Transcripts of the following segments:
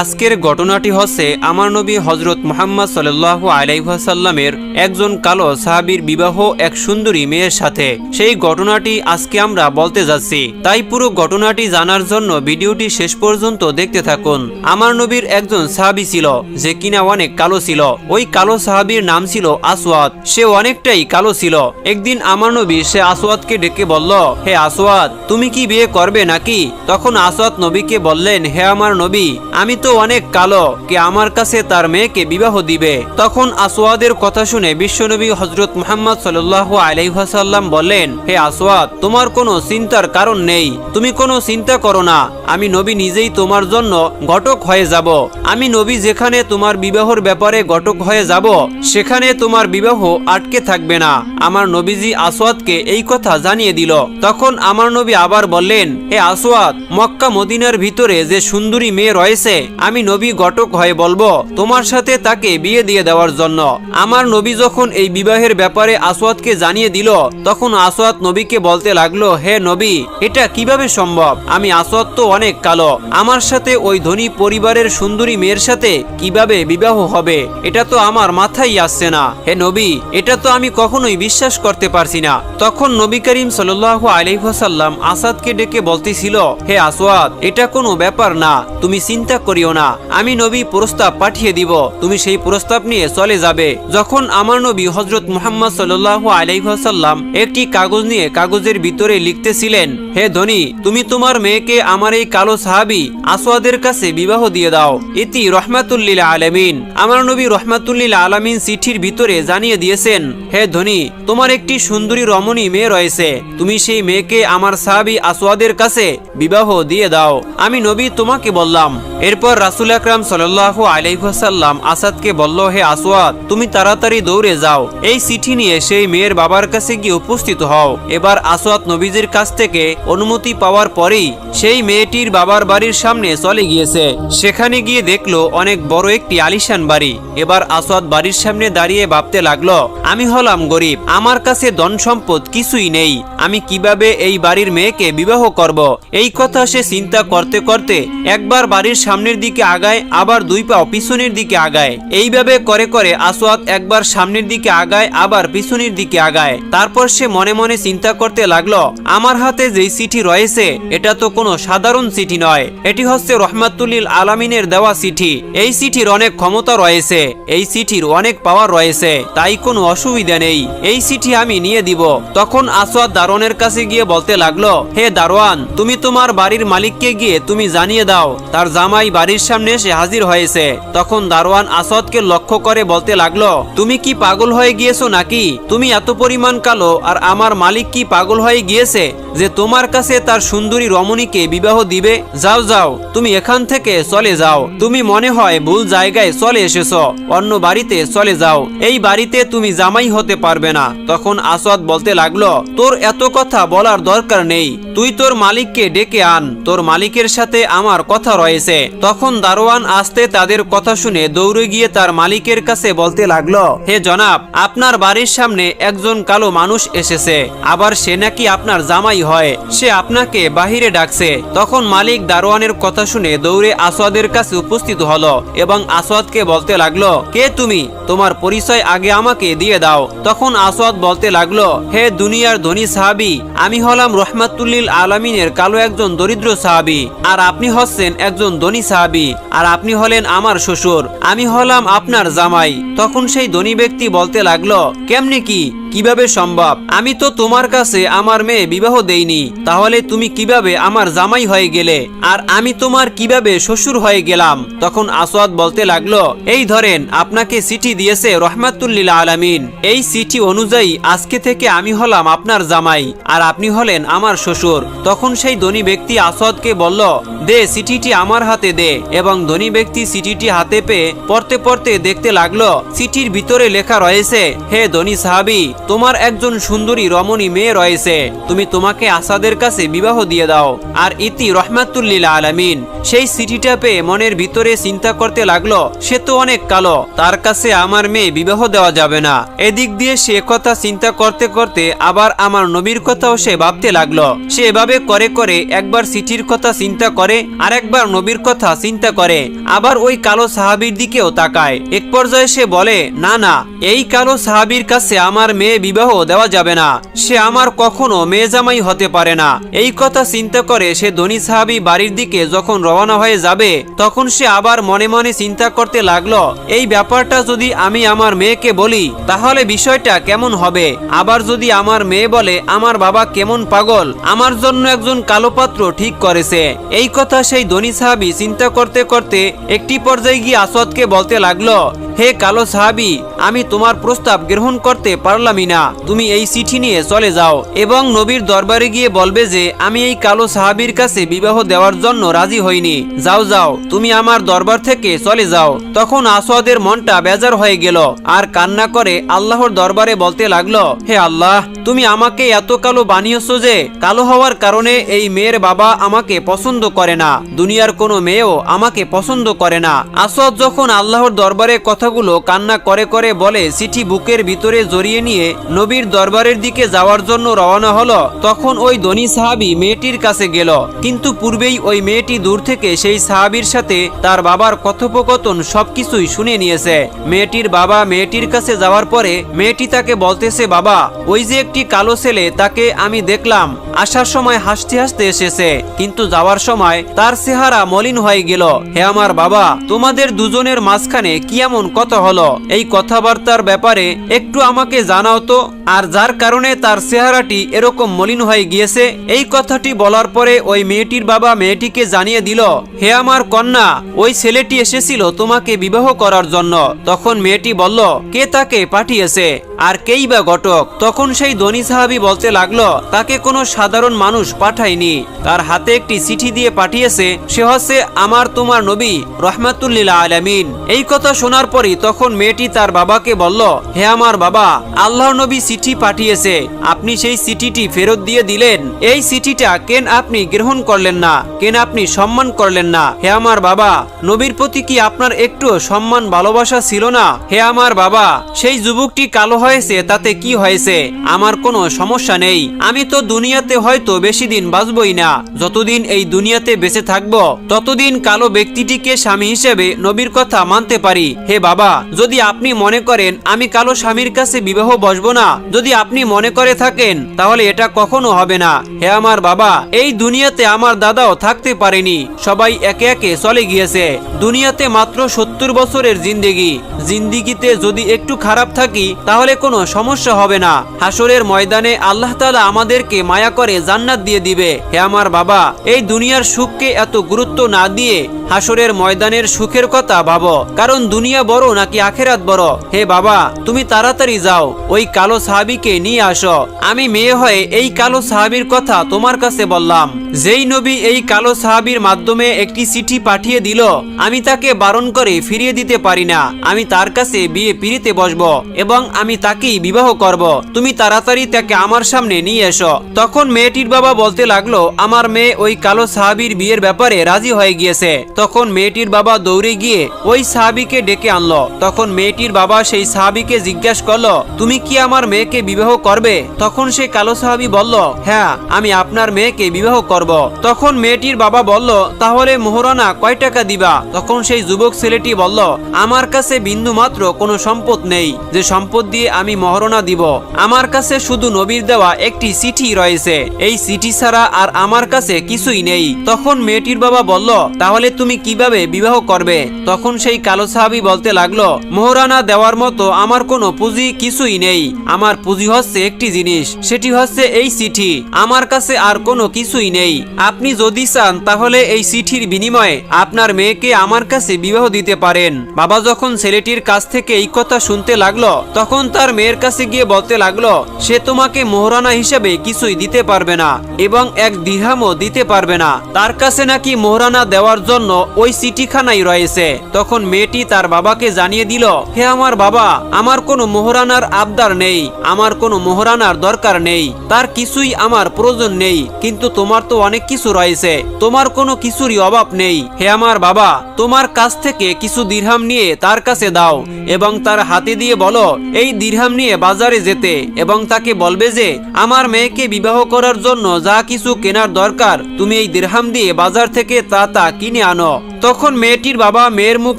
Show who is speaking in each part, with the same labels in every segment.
Speaker 1: আজকের ঘটনাটি হচ্ছে আমার নবী হজরত মোহাম্মদ সাল্লাহ আলাইসাল্লামের একজন কালো সাহাবীর বিবাহ এক সুন্দরী মেয়ের সাথে। সেই ঘটনাটি আজকে আমরা বলতে যাচ্ছি। তাই পুরো ঘটনাটি জানার জন্য ভিডিওটি শেষ পর্যন্ত দেখতে থাকুন। আমার নবীর একজন সাহাবী ছিল, যে কিনা অনেক কালো ছিল। ওই কালো সাহাবীর নাম ছিল আসওয়াদ। সে অনেকটাই কালো ছিল। একদিন আমার নবী সে আসওয়াদকে ডেকে বলল, হে আসওয়াদ, তুমি কি বিয়ে করবে নাকি? তখন আসওয়াদ নবীকে বললেন, হে আমার নবী আমি তো অনেক কালো, কে আমার কাছে তার মেয়েকে বিবাহ দিবে। তখন আসওয়াদের কথা শুনে বিশ্বনবী হজরত মুহাম্মদ সাল্লাহ আলাইহাসাল্লাম বললেন, হে আসওয়াদ, তোমার কোনো চিন্তার কারণ নেই। তুমি কোনো চিন্তা করো না। আমি নবী নিজেই তোমার জন্য ঘটক হয়ে যাব। আমি নবী যেখানে তোমার বিবাহর ব্যাপারে ঘটক হয়ে যাব, সেখানে তোমার বিবাহ আটকে থাকবে না। আমার নবীজি আসওয়াদকে এই কথা জানিয়ে দিল। তখন আমার নবী আবার বললেন, হে আসওয়াদ মক্কা মদিনার ভিতরে যে সুন্দরী মেয়ে রয়েছে আমি নবী ঘটক হয়ে বলব, তোমার সাথে তাকে বিয়ে দিয়ে দেওয়ার জন্য। আমার নবী যখন এই বিবাহের ব্যাপারে আসওয়াদকে জানিয়ে দিল, তখন আসওয়াদ নবীকে বলতে লাগল, হে নবী, এটা কীভাবে সম্ভব? আমি আসওয়াদ তো অনেক কালো। আমার সাথে ওই ধনী পরিবারের সুন্দরী মেয়ের সাথে কীভাবে বিবাহ হবে? এটা তো আমার মাথায় আসছে না। হে নবী, এটা তো আমি কখনোই বিশ্বাস করতে পারছি না। তখন নবী করিম সাল্লাহ আলাইসাল্লাম আসাদকে ডেকে বলতেছিল, হে আসওয়াদ, এটা কোনো ব্যাপার না। তুমি চিন্তা করিও না। আমি নবী প্রস্তাব পাঠিয়ে দিব। তুমি সেই প্রস্তাব নিয়ে চলে যাবে। যখন আমার নবী হজরত মুহাম্মদ সাল্লাহ আলাইসাল্লাম একটি কাগজ নিয়ে কাগজের ভিতরে লিখতেছিলেন, হে ধনী, তুমি তোমার মেয়েকে আমার এই কালো সাহাবি আসওয়াদের কাছে বিবাহ দিয়ে দাও। ইতি রহমাতুল্লিল আলমিন। আমার নবী রহমাতুল্লিল আলমিন চিঠির ভিতরে জানিয়ে দিয়েছেন, হে ধনী, তোমার একটি সুন্দরী রমণী মেয়ে রয়েছে। তুমি সেই মেয়েকে আমার সাহাবি আসওয়াদের কাছে বিবাহ দিয়ে দাও। আমি নবী তোমাকে বললাম এরপর রাসুল আকরাম সাল্লাহ আলাইসাল্লাম আসাদকে বলল, হে আসওয়াদ, তুমি তাড়াতাড়ি দৌড়ে যাও। এই চিঠি নিয়ে সেই মেয়ের বাবার কাছে গিয়ে উপস্থিত হও। এবার আসওয়াদ নবীজির কাছ থেকে অনুমতি পাওয়ার পরেই সেই মেয়েটির বাবার বাড়ির সামনে চলে গিয়েছে। সেখানে গিয়ে দেখল অনেক বড় একটি আলিশান বাড়ি। এবার আসওয়াদ বাড়ির সামনে দাঁড়িয়ে ভাবতে লাগল, আমি হলাম গরিব, আমার কাছে ধন সম্পদ কিছুই নেই। আমি কীভাবে এই বাড়ির মেয়েকে বিবাহ করব? এই কথা সে চিন্তা করতে করতে একবার বাড়ির সামনের দিকে আগায়, আবার দুই পাও পিছনের দিকে আগায়। এইভাবে করে করে আসওয়াদ একবার সামনের দিকে আগায়, আবার পিছনের দিকে আগায়। তারপর সে মনে মনে চিন্তা করতে লাগল, আমার হাতে যেই চিঠি রয়েছে, এটা তো কোনো সাধারণ চিঠি নয়। এটি হচ্ছে রহমাতুল্লিল আলামিনের দেওয়া চিঠি। এই চিঠির অনেক ক্ষমতা রয়েছে, এই চিঠির অনেক পাওয়ার রয়েছে, তাই কোনো অসুবিধা নেই। এই চিঠি আমি নিয়ে দিব। তখন আসওয়াদ দারোয়ানের কাছে গিয়ে বলতে লাগল, হে দারোয়ান, তুমি তোমার বাড়ির মালিককে গিয়ে তুমি জানিয়ে দাও, তার জামাই বাড়ির সামনে এসে হাজির হয়েছে। তখন দারোয়ান আসওয়াদকে লক্ষ্য করে বলতে লাগল, তুমি কি পাগল হয়ে গিয়েছো নাকি? তুমি এত পরিমাণ কালো, আর আমার মালিক কি পাগল হয়ে গিয়েছে যে তোমার কাছে তার সুন্দরী রমণীকে বিবাহ দিবে? যাও যাও, তুমি এখান থেকে চলে যাও। তুমি মনে হয় ভুল জায়গায় চলে এসেছ, অন্য বাড়িতে চলে যাও। এই বাড়িতে তুমি জামাই হতে পারবে না। তখন আসওয়াদ বলতে লাগল, তোর এত কথা বলার দরকার নেই। তুই তোর মালিককে ডেকে আন। তোর মালিকের সাথে আমার কথা রয়েছে। তখন দারোয়ান আসতে তাদের কথা শুনে দৌড়ে গিয়ে তার মালিকের কাছে বলতে লাগল, হে জনাব, আপনার বাড়ির সামনে একজন কালো মানুষ এসেছে। আবার সে নাকি আপনার জামাই হয়। সে আপনাকে বাহিরে ডাকছে। তখন মালিক দারোয়ানের কথা শুনে দৌড়ে আসওয়াদের কাছে উপস্থিত হলো এবং আসওয়াদকে বলতে লাগল, কে তুমি? তোমার পরিচয় আগে আমাকে দিয়ে দাও। তখন আসওয়াদ বলতে লাগল, হে দুনিয়ার ধনী সাহাবি, আমি হলাম রহমাতুল্লিল আলামিনের কালো একজন দরিদ্র সাহাবি, আর আপনি হচ্ছেন একজন ধনী সাহাবি, আর আপনি হলেন আমার শ্বশুর, আমি হলাম আপনার জামাই। তখন সেই ধনী ব্যক্তি বলতে লাগল, কেমনে কি? কীভাবে সম্ভব? আমি তো তোমার কাছে আমার মেয়ে বিবাহ দেইনি। তাহলে তুমি কীভাবে আমার জামাই হয়ে গেলে? আর আমি তোমার কীভাবে শ্বশুর হয়ে গেলাম? তখন আসওয়াদ বলতে লাগল, এই ধরেন, আপনাকে চিঠি দিয়েছে রহমাতুল্লিল আলামিন। এই চিঠি অনুযায়ী আজকে থেকে আমি হলাম আপনার জামাই, আর আপনি হলেন আমার শ্বশুর। তখন সেই ধনী ব্যক্তি আসওয়াদকে বলল, দে, চিঠিটি আমার হাতে দে। এবং ধনী ব্যক্তি চিঠিটি হাতে পেয়ে পড়তে পড়তে দেখতে লাগল, চিঠির ভিতরে লেখা রয়েছে, হে ধনী সাহাবি তোমার একজন সুন্দরী রমণী মেয়ে রয়েছে। তুমি তোমাকে আসাদের কাছে বিবাহ দিয়ে দাও। আর ইতি রহমাতুল্লিল আলামিন। সেই চিঠিটা পেয়ে মনের ভিতরে চিন্তা করতে লাগল, সে তো অনেক কালো। তার কাছে আমার মেয়ে বিবাহ দেওয়া যাবে না। এদিক দিয়ে সে কথা চিন্তা করতে করতে আবার আমার নবীর কথাও সে ভাবতে লাগল। সে এভাবে করে করে একবার চিঠির কথা চিন্তা করে আর একবার নবীর কথা চিন্তা করে। আবার ওই কালো সাহাবীর দিকেও তাকায়। এক পর্যায়ে সে বলে, না না, এই কালো সাহাবীর কাছে আমার মেয়ে বিবাহ দেওয়া যাবে না। সে আমার কখনো মেয়ে জামাই হতে পারে না। এই কথা চিন্তা করে সে ধনী সাহাবী বাড়ির দিকে যখন রওনা হয়ে যাবে, তখন সে আবার মনে মনে চিন্তা করতে লাগল, এই ব্যাপারটা যদি আমি আমার মেয়েকে বলি, তাহলে বিষয়টা কেমন হবে? আবার যদি আমার মেয়ে বলে, আমার বাবা কেমন পাগল, আমার জন্য একজন কালো পাত্র ঠিক করেছে। এই কথা সেই ধনী সাহাবি চিন্তা করতে করতে একটি পর্যায়ে গিয়ে আসদকে বলতে লাগল হে কালো সাহাবি, আমি তোমার প্রস্তাব গ্রহণ করতে পারলামই না। তুমি এই চিঠি নিয়ে চলে যাও এবং নবীর দরবারে গিয়ে বলবে যে, আমি এই কালো সাহাবির কাছে বিবাহ দেওয়ার জন্য রাজি হইনি। যাও যাও, তুমি আমার দরবার থেকে চলে যাও। তখন আসওয়াদের মনটা বেজার হয়ে গেল। আর কান্না করে আল্লাহর দরবারে বলতে লাগল, হে আল্লাহ তুমি আমাকে এত কালো বানিয়েছো যে কালো হওয়ার কারণে এই মেয়ের বাবা আমাকে পছন্দ করে না। দুনিয়ার কোনো মেয়েও আমাকে পছন্দ করে না। আসদ যখন আল্লাহর দরবারে কথাগুলো কান্না করে করে বলে চিঠি বুকের ভিতরে জড়িয়ে নিয়ে নবীর দরবারের দিকে যাওয়ার জন্য রওনা হলো, তখন ওই ধনী সাহাবি মেয়েটির কাছে গেল। কিন্তু পূর্বেই ওই মেয়েটি দূর থেকে সেই সাহাবির সাথে তার বাবার কথোপকথন সবকিছুই শুনে নিয়েছে। মেয়েটির বাবা মেয়েটির কাছে যাওয়ার পরে মেয়েটি তাকে বলতেছে, বাবা, ওই যে একটি কালো ছেলে তাকে আমি দেখলাম। আসার সময় হাসতে হাসতে এসেছে, কিন্তু যাওয়ার সময় তার চেহারা মলিন হয়ে গেল। হে আমার বাবা, তোমাদের দুজনের মাঝখানে কি এমন কথা হলো? এই কথাবার্তার ব্যাপারে একটু আমাকে জানাও তো। আর যার কারণে তার চেহারাটি এরকম মলিন হয়ে গিয়েছে, এই কথাটি বলার পরে ওই মেয়েটির বাবা মেয়েটিকে জানিয়ে দিল, হে আমার কন্যা, ওই ছেলেটি এসেছিল তোমাকে বিবাহ করার জন্য। তখন মেয়েটি বলল, কে তাকে পাঠিয়েছে? আর কেই বা ঘটক তখন সেই ধনী সাহাবি বলতে লাগল, তাকে কোনো সাধারণ মানুষ পাঠায়নি। তার হাতে একটি চিঠি দিয়ে পাঠিয়েছে, সে হচ্ছে আমার তোমার নবী রহমাতুল্লিল আলামিন। এই কথা শোনার পরই তখন মেয়েটি তার বাবাকে বলল, হে আমার বাবা, আল্লাহর নবী চিঠি পাঠিয়েছে, আপনি সেই চিঠিটি ফেরত দিয়ে দিলেন। এই চিঠিটা কেন আপনি গ্রহণ করলেন না, কেন আপনি সম্মান করলেন না? হে আমার বাবা, নবীর প্রতি কি আপনার একটু সম্মান ভালোবাসা ছিল না? হে আমার বাবা, সেই যুবকটি কালো হয়েছে তাতে কি হয়েছে? আমার কোনো সমস্যা নেই। আমি তো দুনিয়াতে হয়তো বেশি দিন বাঁচবই না। যতদিন এই দুনিয়াতে বেঁচে থাকব, ততদিন কালো ব্যক্তিটিকে স্বামী হিসেবে নবীর কথা মানতে পারি। হে বাবা, যদি আপনি মনে করেন আমি কালো স্বামীর কাছে বিবাহ বসবো না, যদি আপনি মনে করে থাকেন, তাহলে এটা কখনো হবে না। হে আমার বাবা, এই দুনিয়াতে আমার দাদাও থাকতে পারেনি। সবাই একে একে চলে গিয়েছে। দুনিয়াতে মাত্র সত্তর বছরের জিন্দেগি। জিন্দিগিতে যদি একটু খারাপ থাকি, তাহলে কোনো সমস্যা হবে না। হাসরের ময়দানে আল্লাহ তালা আমাদেরকে মায়া করে জান্নাত দিয়ে দিবে। হে আমার বাবা, এই দুনিয়ার সুখকে এত গুরুত্ব না দিয়ে হাসরের ময়দানের সুখের কথা ভাবো। কারণ দুনিয়া বড় নাকি আখেরাত বড়? হে বাবা, তুমি তাড়াতাড়ি যাও, ওই কালো সাহাবিকে নিয়ে আসো। আমি মেয়ে হয়ে এই কালো সাহাবির কথা তোমার কাছে বললাম। যেই নবী এই কালো সাহাবির মাধ্যমে একটি চিঠি পাঠিয়ে দিল, আমি তাকে বারণ করে ফিরিয়ে দিতে পারি না। আমি তার কাছে বিয়ে পিড়িতে বসবো এবং আমি তাকেই বিবাহ করব। তুমি তাড়াতাড়ি তাকে আমার সামনে নিয়ে এসো। তখন মেয়েটির বাবা বলতে লাগল, আমার মেয়ে ওই কালো সাহাবির বিয়ের ব্যাপারে রাজি হয়ে গিয়েছে। তখন মেয়েটির বাবা দৌড়ে গিয়ে ওই সাহাবিকে ডেকে আনলো। তখন মেয়েটির বাবা সেই সাহাবিকে জিজ্ঞাসা করল, তুমি কি আমার মেয়েকে বিবাহ করবে? তখন সে কালো সাহাবি বলল হ্যাঁ আমি আপনার মেয়েকে বিবাহ করব। তখন মেয়েটির বাবা বলল, তাহলে মোহরানা কয় টাকা দিবা? তখন সেই যুবক ছেলেটি বলল, আমার কাছে বিন্দু মাত্র কোনো সম্পদ নেই। যে সম্পদ দিয়ে আমি মহরণা দিব, আমার কাছে শুধু নবীর দেওয়া একটি চিঠি রয়েছে। এই চিঠি ছাড়া আর আমার কাছে কিছুই নেই। তখন মেয়েটির বাবা বলল, তাহলে তুমি কীভাবে বিবাহ করবে? তখন সেই কালো সাহাবি বলতে লাগল, মোহরানা দেওয়ার মতো আমার কোনো পুঁজি কিছুই নেই। আমার পুঁজি হচ্ছে একটি জিনিস, সেটি হচ্ছে এই চিঠি। আমার কাছে আর কোনো কিছুই নেই। আপনি যদি চান, তাহলে এই চিঠির বিনিময়ে আপনার মেয়েকে আমার কাছে বিবাহ দিতে পারেন। বাবা যখন ছেলেটির কাছ থেকে এই কথা শুনতে লাগল, তখন তার মেয়ের কাছে গিয়ে বলতে লাগল, সে তোমাকে মোহরানা হিসেবে কিছুই দিতে পারবে না এবং এক দিহামও দিতে পারবে না। তার কাছে নাকি মোহরানা দেওয়ার জন্য ওই চিঠিখানাই রয়েছে। তখন মেয়েটি তার বাবাকে জানিয়ে দিল, হে আমার বাবা, আমার কোনো মোহরানার আবদার নেই। আমার কোনো মোহরানার দরকার নেই। তার কিছুই আমার প্রয়োজন নেই। কিন্তু তোমার তো অনেক কিছু রয়েছে। তোমার কোনো কিছুরই অভাব নেই। হে আমার বাবা, তোমার কাছ থেকে কিছু দিরহাম নিয়ে তার কাছে দাও এবং তার হাতে দিয়ে বলো, এই দিরহাম নিয়ে বাজারে যেতে। এবং তাকে বলবে যে, আমার মেয়েকে বিবাহ করার জন্য যা কিছু কেনার দরকার, তুমি এই দিরহাম দিয়ে বাজার থেকে তা তা কিনে আনো। তখন মেয়েটির বাবা মেয়ের মুখ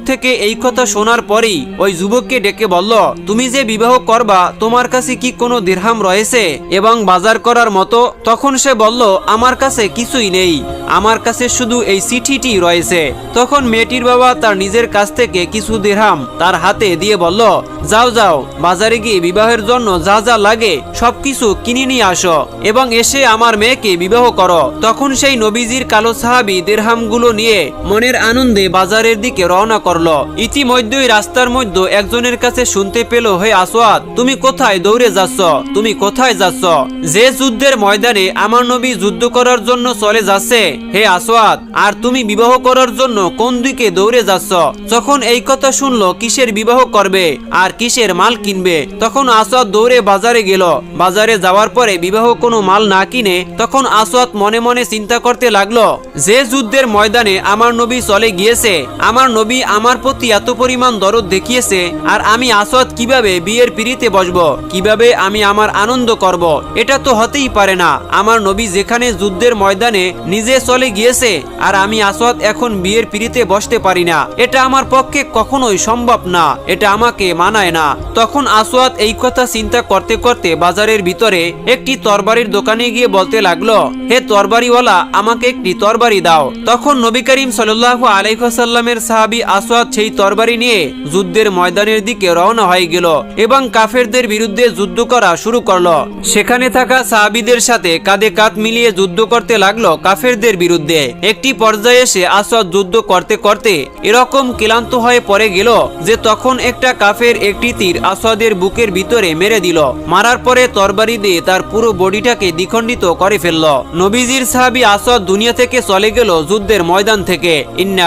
Speaker 1: থেকে এই কথা শোনার পরেই ওই যুবককে ডেকে বলল, তুমি যে বিবাহ করবা, তোমার কাছে কি কোনো দিরহাম রয়েছে? এবং বাজার করার মতো তখন সে বলল, আমার কাছে কিছুই নেই। আমার কাছে শুধু এই চিঠিটি রয়েছে। তখন মেয়েটির বাবা তার নিজের কাছ থেকে কিছু দিরহাম তার হাতে দিয়ে বলল, যাও যাও, বাজারে গিয়ে বিবাহের জন্য যা যা লাগে সবকিছু কিনে নিয়ে আসো এবং এসে আমার মেয়েকে বিবাহ করো। তখন সেই নবীজির কালো সাহাবি দিরহামগুলো নিয়ে মনের আনন্দে বাজারের দিকে রওনা করল। ইতিমধ্যেই রাস্তার মধ্যে একজনের কাছে শুনতে পেল, হে আসোয়াদ তুমি কোথায় দৌড়ে যাচ্ছ? তুমি কোথায় যাচ্ছ? যে যুদ্ধের ময়দানে আমার নবী যুদ্ধ করার জন্য চলে যাচ্ছে, হে আসোয়াদ আর তুমি বিবাহ করার জন্য কোন দিকে দৌড়ে যাচ্ছ? যখন এই কথা শুনলো, কিসের বিবাহ করবে? আর কিসের মাল কিনবে? তখন আসোয়াদ দৌড়ে বাজারে গেল। বাজারে যাওয়ার পরে বিবাহ কোনো মাল না কিনে তখন আসোয়াদ মনে মনে চিন্তা করতে লাগল, যে যুদ্ধের ময়দানে আমার নবী চলে গিয়েছে। আমার নবী আমার প্রতি এত পরিমাণ দরদ দেখিয়েছে, আর আমি আসওয়াদ কীভাবে বিয়ের পিড়িতে বসবো, কীভাবে আমি আমার আনন্দ করব, এটা তো হতেই পারে না। আমার নবী যেখানে যুদ্ধের ময়দানে নিজে চলে গিয়েছে, আর আমি আসওয়াদ এখন বিয়ের পিড়িতে বসতে পারি না। এটা আমার পক্ষে কখনোই সম্ভব না, এটা আমাকে মানায় না। তখন আসওয়াদ এই কথা চিন্তা করতে করতে বাজারের ভিতরে একটি তরবারির দোকানে গিয়ে বলতে লাগল, হে তরবারিওয়ালা, আমাকে একটি তরবারি দাও। তখন নবী করিম সাল্লাল্লাহু আলাইসাল্লামের সাহাবি আসওয়াদ সেই তরবারি নিয়ে যুদ্ধের ময়দানের দিকে রওনা হয়ে গেল এবং কাফেরদের বিরুদ্ধে যুদ্ধ করা শুরু করল। সেখানে থাকা সাহাবিদের সাথে কাঁধে কাঁধ মিলিয়ে যুদ্ধ করতে লাগল কাফেরদের বিরুদ্ধে। একটি পর্যায়ে এসে আসওয়াদ যুদ্ধ করতে করতে এরকম ক্লান্ত হয়ে পড়ে গেল যে তখন একটা কাফের একটি তীর আসওয়াদের বুকের ভিতরে মেরে দিল। মারার পরে তরবারি দিয়ে তার পুরো বডিটাকে দ্বিখণ্ডিত করে ফেলল। নবীজির সাহাবি আসওয়াদ দুনিয়া থেকে চলে গেল যুদ্ধের ময়দান থেকে। ইন্না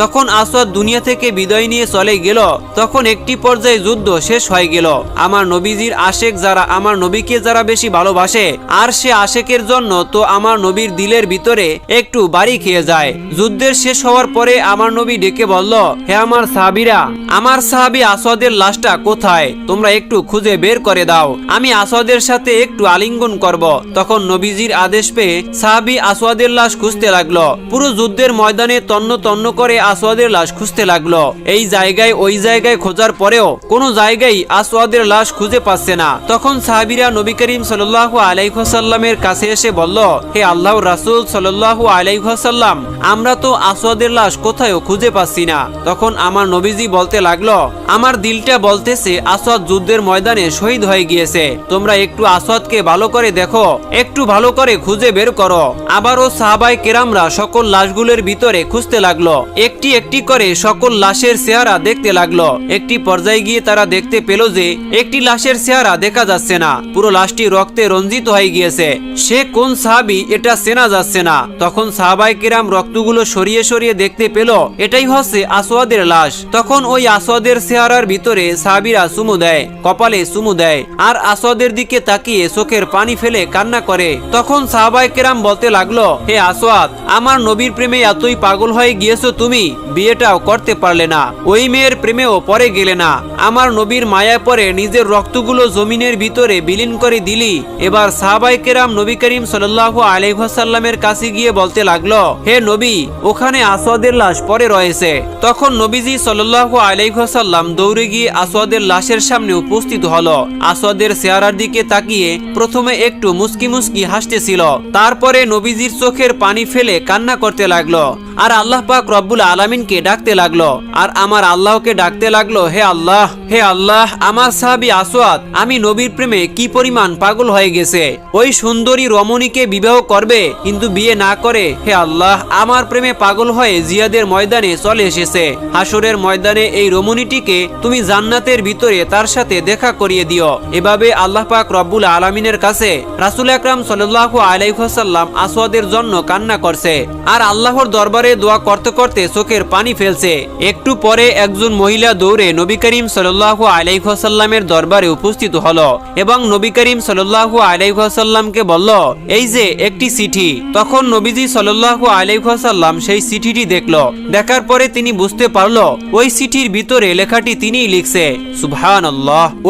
Speaker 1: যখন আসওয়াদ দুনিয়া থেকে বিদায় নিয়ে চলে গেল, তখন একটি পর্যায়ে যুদ্ধ শেষ হয়ে গেল। আমার নবীজির আশেক যারা আমার নবীকে যারা বেশি ভালোবাসে, আর সে আশেকের জন্য তো আমার নবীর দিলের ভিতরে একটু বাড়ি খেয়ে যায়। যুদ্ধের শেষ হওয়ার পরে আমার নবী ডেকে বলল, হে আমার সাহাবিরা, আমার সাহাবি আসওয়াদের লাশটা কোথায়? তোমরা একটু খুঁজে বের করে দাও। আমি আসওয়াদের সাথে একটু আলিঙ্গন করব। তখন নবীজির আদেশ পেয়ে সাহাবি আসওয়াদের লাশ খুঁজতে লাগল। পুরো যুদ্ধের ময়দানে তন্ন তন্ন করে আসওয়াদের লাশ খুঁজতে লাগল। এই জায়গায় ওই জায়গায় খোঁজার পরেও কোনো জায়গায় আসওয়াদের লাশ খুঁজে পাচ্ছে না। তখন সাহাবিরা নবী করিম সাল্লাল্লাহু আলাইহি ওয়াসাল্লামের কাছে এসে বলল, হে আল্লাহর রাসূল সাল্লাল্লাহু আলাইহি ওয়াসাল্লাম, আমরা তো আসওয়াদের লাশ কোথাও খুঁজে পাচ্ছি না। তখন আমার নবীজি বলতে লাগল, আমার দিলটা বলতেছে আসওয়াদ যুদ্ধের ময়দানে শহীদ হয়ে গিয়েছে। তোমরা একটু আসওয়াদকে ভালো করে দেখো, একটু ভালো করে খুঁজে বের করো। আবারও সাহাবাই কেরামরা সকল লাশগুলোর ভিতরে খুঁজতে লাগল। একটি একটি করে সকল লাশের চেহারা দেখতে লাগল। একটি পর্যায়ে গিয়ে তারা দেখতে পেল যে, একটি লাশের চেহারা দেখা যাচ্ছে না। পুরো লাশটি রক্তে রঞ্জিত হয়ে গিয়েছে। সে কোন সাহাবি, এটা চেনা যাচ্ছে না। তখন সাহাবাই কেরাম রক্তগুলো সরিয়ে সরিয়ে দেখতে পেল, এটাই হচ্ছে আসোয়াদের লাশ। তখন ওই আসওয়াদের চেহারার ভিতরে সাহাবিরা চুমু দেয়, কপালে চুমু দেয়, আর আসওয়াদের দিকে তাকিয়ে চোখের পানি ফেলে কান্না করে। তখন সাহাবাই কেরাম বলতে লাগল, হে আসওয়াদ আমার নবীর প্রেমে এতই পাগল হয়ে গিয়েছো তুমি, বিয়েটাও করতে পারলে না। ওই মেয়ের প্রেমেও পরে গেলে না। আমার নবীর মায়া পরে নিজের রক্তগুলো জমিনের ভিতরে বিলীন করে দিলি। এবার সাহাবাই কেরাম নবী করিম সাল্লাল্লাহু আলাইহাসাল্লামের কাছে গিয়ে বলতে লাগল, হে নবী, ওখানে আসওয়াদের লাশ পরে রয়েছে। তখন নবীজি সাল্লাল্লাহু আলাইহাসাল্লাম দৌড়ে গিয়ে আসওয়াদের লাশের সামনে উপস্থিত হলো। আসওয়াদের চেহারার দিকে তাকিয়ে প্রথমে একটু মুস্কি মুস্কি হাসতেছিল। তারপরে নবীজির চোখের পানি ফেলে কান্না করতে লাগল। আর আল্লাহ পাক রব্বুল আলামিনকে ডাকতে লাগল। আর আমার আল্লাহকে ডাকতে লাগল, হে আল্লাহ হে আল্লাহ, আমার সাহাবি আসওয়াদ, আমি নবীর প্রেমে কি পরিমাণ পাগল হয়ে গেছে? ওই সুন্দরী রমণীকে বিবাহ করবে, কিন্তু বিয়ে না করে? হে আল্লাহ, আমার প্রেমে পাগল হয়ে জিয়াদের ময়দানে চলে এসেছে। হাসরের ময়দানে এই রমণীটিকে তুমি জান্নাতের ভিতরে তার সাথে দেখা করিয়ে দিও। এভাবে আল্লাহ পাক রব্বুল আলমিনের কাছে রাসুল আকরাম সাল্লাহ আলাইসাল্লাম আসওয়াদের জন্য কান্না করছে। আর আল্লাহর দরবারে তারপরে দোয়া করতে করতে চোখের পানি ফেলছে। একটু পরে একজন মহিলা দৌড়ে নবী করিম সাল্লাহ আলাইসাল্লামের দরবারে উপস্থিত হলো এবং নবী করিম সাল্লাহ আলাইসাল্লামকে বলল, এই যে একটি চিঠি। তখন নবীজি সাল্লাহ আলাইসাল্লাম সেই চিঠিটি দেখল। দেখার পরে তিনি বুঝতে পারল, ওই চিঠির ভিতরে লেখাটি তিনিই লিখছে। সুবহান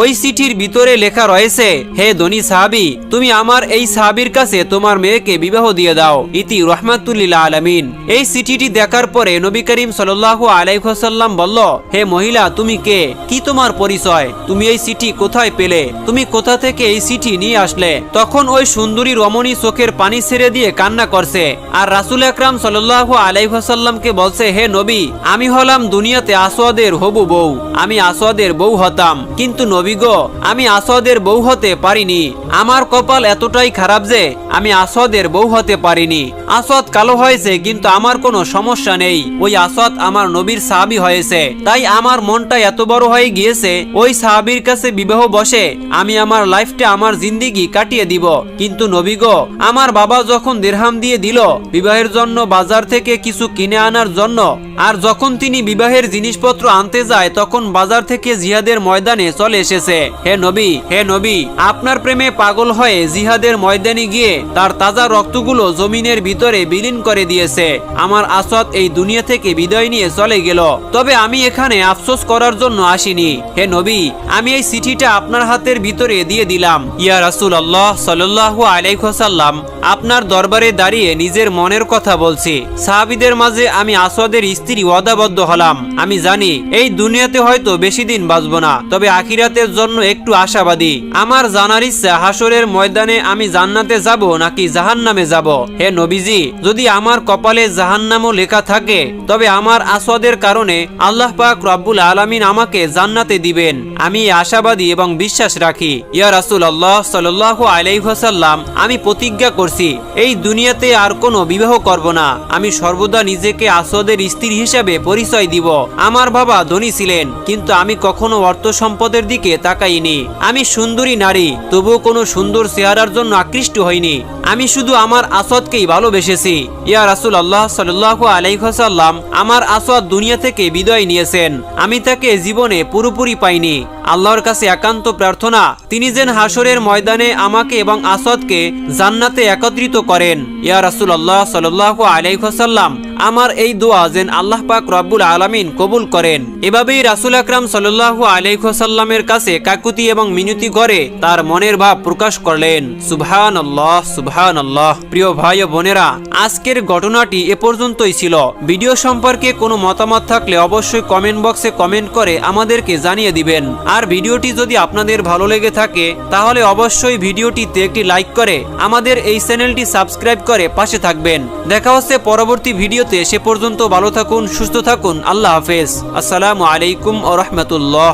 Speaker 1: ওই চিঠির ভিতরে লেখা রয়েছে, হে ধনী সাহাবি, তুমি আমার এই সাহাবির কাছে তোমার মেয়েকে বিবাহ দিয়ে দাও। ইতি রহমাতুল্লিল্লা আলামিন। এই চিঠিটি দেখার পরে নবী করিম সাল্লাহ আলাইসাল্লাম বলল, হে মহিলা, তুমি কে? কি তোমার পরিচয়? তুমি এই চিঠি কোথায় পেলে? তুমি কোথা থেকে এই চিঠি নিয়ে আসলে? তখন ওই সুন্দরী রমণী চোখের পানি ছেড়ে দিয়ে কান্না করছে। আর রাসুল আকরাম সাল্লাহ আলাইসাল্লামকে বলছে, হে নবী, আমি হলাম দুনিয়াতে আসোয়াদের হবু বউ। আমি আসোয়াদের বউ হতাম। কিন্তু নবী গো, আমি আসোয়াদের বউ হতে পারিনি। আমার কপাল এতটাই খারাপ যে, আমি আসোয়াদের বউ হতে পারিনি। আসওয়াদ কালো হয়েছে, কিন্তু আমার কোনো সমস্যা নেই। ওই আসওয়াদ আমার নবীর সাহাবি হয়েছে। তাই আমার মনটা এত বড় হয়ে গিয়েছে, ওই সাহাবির কাছে বিবাহ বসে আমি আমার লাইফটা আমার জিন্দিগি কাটিয়ে দিব। কিন্তু নবী গো, আমার বাবা যখন দেড়হাম দিয়ে দিল বিবাহের জন্য বাজার থেকে কিছু কিনে আনার জন্য, আর যখন তিনি বিবাহের জিনিসপত্র আনতে যায়, তখন বাজার থেকে জিহাদের ময়দানে চলে এসেছে। হে নবী হে নবী, আপনার প্রেমে পাগল হয়ে জিহাদের ময়দানে গিয়ে তার তাজা রক্তগুলো জমিনের ভিতরে বিলীন করে দিয়েছে। আমার আসদ এই দুনিয়া থেকে বিদায় নিয়ে চলে গেল। তবে আমি এখানে আফসোস করার জন্য আসিনি। হে নবী, আমি এই চিঠিটা আপনার হাতের ভিতরে দিয়ে দিলাম। ইয়া রাসুল আল্লাহ সাল্লাহ আলাইসাল্লাম আপনার দরবারে দাঁড়িয়ে নিজের মনের কথা বলছি। সাহাবিদের মাঝে আমি আসওয়াদের স্ত্রী ওয়াদাবদ্ধ হলাম। আমি জানি এই দুনিয়াতে হয়তো বেশি দিন বাঁচব না, তবে আখিরাতের জন্য একটু আশাবাদী। আমার জানার ইচ্ছা হাসরের ময়দানে আমি জান্নাতে যাব নাকি জাহান নামে যাব? হে নবীজি, যদি আমার কপালে জাহান্নামও লেখা থাকে। তবে আমার আসওয়াদের কারণে আল্লাহ পাক রব্বুল আলামিন আমাকে জান্নাতে দিবেন। আমি আশাবাদী এবং বিশ্বাস রাখি। ইয়া রাসুল আল্লাহ সাল্লাহ আলাইহাসাল্লাম আমি প্রতিজ্ঞা করছি, এই দুনিয়াতে আর কোনো বিবাহ করব না। আমি সর্বদা নিজেকে আসদের স্ত্রী হিসেবে পরিচয় দিব। আমার বাবা ধনী ছিলেন, কিন্তু আমি কখনো অর্থ সম্পদের দিকে তাকাইনি। আমি সুন্দরী নারী, তবুও কোনো সুন্দর চেহারার জন্য আকৃষ্ট হইনি। আমি শুধু আমার আসদকেই ভালোবেসেছি। ইয়া রাসুল আল্লাহ সাল্লাহ আলাইহসাল্লাম আমার আসোয়াদ দুনিয়া থেকে বিদায় নিয়েছেন। আমি তাকে জীবনে পুরোপুরি পাইনি। আল্লাহর কাছে একান্ত প্রার্থনা, তিনি যেন হাসরের ময়দানে আমাকে এবং আসাদকে জান্নাতে একত্রিত করেন। ইয়া রাসুল আল্লাহ সাল্লাহ আলাইসাল্লাম আমার এই দোয়া যেন আল্লাহ পাক রব্বুল আলামিন কবুল করেন। এভাবেই রাসুল আকরাম সাল্লাহু আলাইসাল্লামের কাছে কাকুতি এবং মিনতি করে তার মনের ভাব প্রকাশ করলেন। সুবহান আল্লাহ সুবহান আল্লাহ প্রিয় ভাই বোনেরা, আজকের ঘটনাটি এ পর্যন্তই ছিল। ভিডিও সম্পর্কে কোনো মতামত থাকলে অবশ্যই কমেন্ট বক্সে কমেন্ট করে আমাদেরকে জানিয়ে দিবেন। আর ভিডিওটি যদি আপনাদের ভালো লেগে থাকে, তাহলে অবশ্যই ভিডিওটিতে একটি লাইক করে আমাদের এই চ্যানেলটি সাবস্ক্রাইব করে পাশে থাকবেন। দেখা হচ্ছে পরবর্তী ভিডিওতে সে পর্যন্ত ভালো থাকুন সুস্থ থাকুন। আল্লাহ হাফেজ। আসসালামু আলাইকুম ও রহমতুল্লাহ।